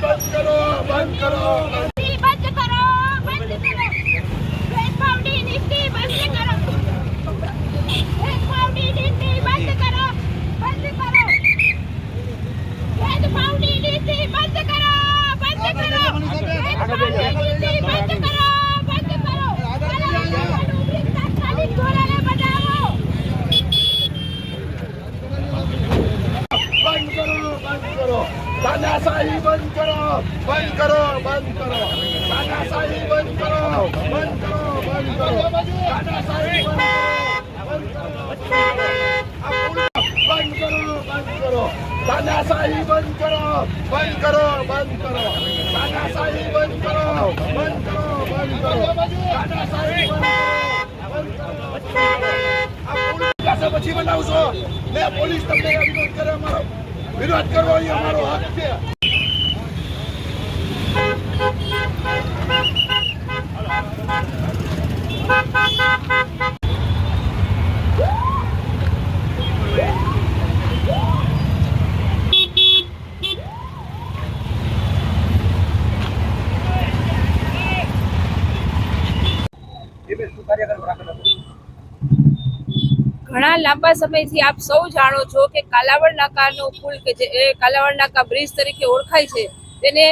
બંધ કરો બંધ કરો બંધ કરો વેપાવડી નીતિ બંધ કરો વેપાવડી નીતિ બંધ કરો બંધ કરો વેપાવડી નીતિ બંધ કરો બંધ કરો વેપાવડી નીતિ બંધ કરો બંધ કરો તાત્કાલિક ધોરણે બનાવો બંધ કરો બંધ કરો તાનાશાહી બંધ કરો બંધ કરો બંધ કરો તાનાશાહી બંધ કરો બંધ કરો બંધ કરો તાનાશાહી બંધ કરો બંધ કરો તાનાશાહી બંધ કરો બંધ કરો બંધ કરો તાનાશાહી બંધ બંધ કરો બંધ કરો તાનાશાહી બંધ બંધ કરો પછી બનાવશો મેં પોલીસ તમને વિરોધ કરે મારો વિરોધ કરવો એ અમારો હક છે ઘણા લાંબા સમયથી આપ સૌ જાણો છો કે કાલાવડ નાકાનો પુલ કે જે કાલાવડ નાકા બ્રિજ તરીકે ઓળખાય છે, તેને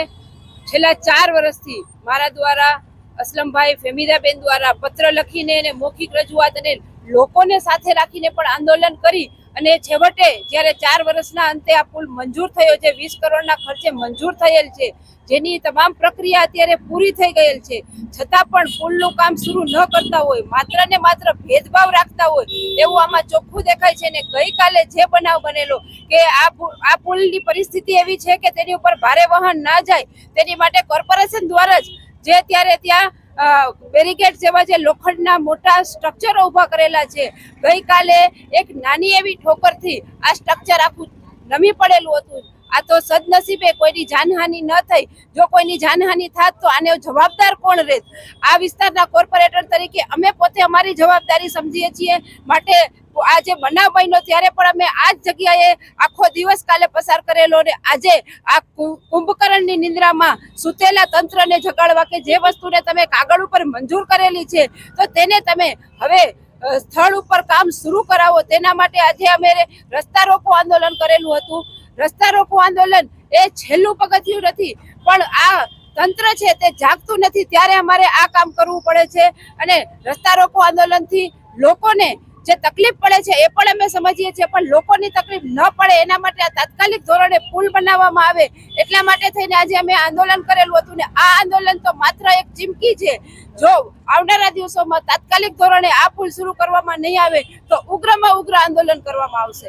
છેલ્લા ચાર વર્ષથી મારા દ્વારા અસલમભાઈ ફેમિદાબેન દ્વારા પત્ર લખીને અને મૌખિક રજૂઆત અને લોકોને સાથે રાખીને પણ આંદોલન કરી અને છેવટે જ્યારે ચાર વર્ષના અંતે આ પુલ મંજૂર થયો છે, વીસ કરોડના ખર્ચે મંજૂર થયેલ છે, જેની તમામ પ્રક્રિયા અત્યારે પૂરી થઈ ગયેલ છે. છતાં પણ પુલનું કામ શરૂ ન કરતા હોય, માત્ર ને માત્ર ભેદભાવ રાખતા હોય, એવું આમાં ચોખ્ખું દેખાય છે ને ગઈકાલે જે બનાવ બનેલો કે આ પુલની પરિસ્થિતિ એવી છે કે તેની ઉપર ભારે વાહન ના જાય, તેની માટે કોર્પોરેશન દ્વારા જ જે ત્યારે ત્યાં બેરિકેડ જેવા જે લોખંડના મોટા સ્ટ્રક્ચરો ઊભા કરેલા છે, ગઈકાલે એક નાની એવી ઠોકરથી આ સ્ટ્રક્ચર આખું નમી પડેલું હતું. આ તો સદનસીબે કોઈની જાનહાનિ ન થઈ. જો કોઈની જાનહાનિ થાત તો આને જવાબદાર કોણ રહેત? આ વિસ્તારના કોર્પોરેટર તરીકે અમે પોતે અમારી જવાબદારી સમજીએ છીએ. માટે આ જે બનાવ બન્યો ત્યારે પણ અમે આ જ જગ્યાએ આખો દિવસ કાલે પસાર કરેલો અને આજે આ કુંભકરણની નિંદ્રામાં સુતેલા તંત્રને જગાડવા કે જે વસ્તુને તમે કાગળ ઉપર મંજૂર કરેલી છે, તો તેને તમે હવે સ્થળ ઉપર કામ શરૂ કરાવો. તેના માટે આજે અમે રસ્તા રોકો આંદોલન કરેલું હતું. રસ્તા રોકો આંદોલન એ છેલ્લું પગથિયું નથી. પણ આ તંત્ર છે તે જાગતું નથી, ત્યારે અમારે આ કામ કરવું પડે છે. અને રસ્તા રોકો આંદોલનથી લોકોને જે તકલીફ પડે છે એ પણ અમે સમજીએ છીએ, પણ લોકોની તકલીફ ન પડે એના માટે આ તાત્કાલિક ધોરણે પુલ બનાવવામાં આવે એટલા માટે થઈને આજે અમે આંદોલન કરેલું હતું. ને આ આંદોલન તો માત્ર એક ચીમકી છે. જો આવનારા દિવસોમાં તાત્કાલિક ધોરણે આ પુલ શરૂ કરવામાં નહીં આવે, તો ઉગ્રમાં ઉગ્ર આંદોલન કરવામાં આવશે.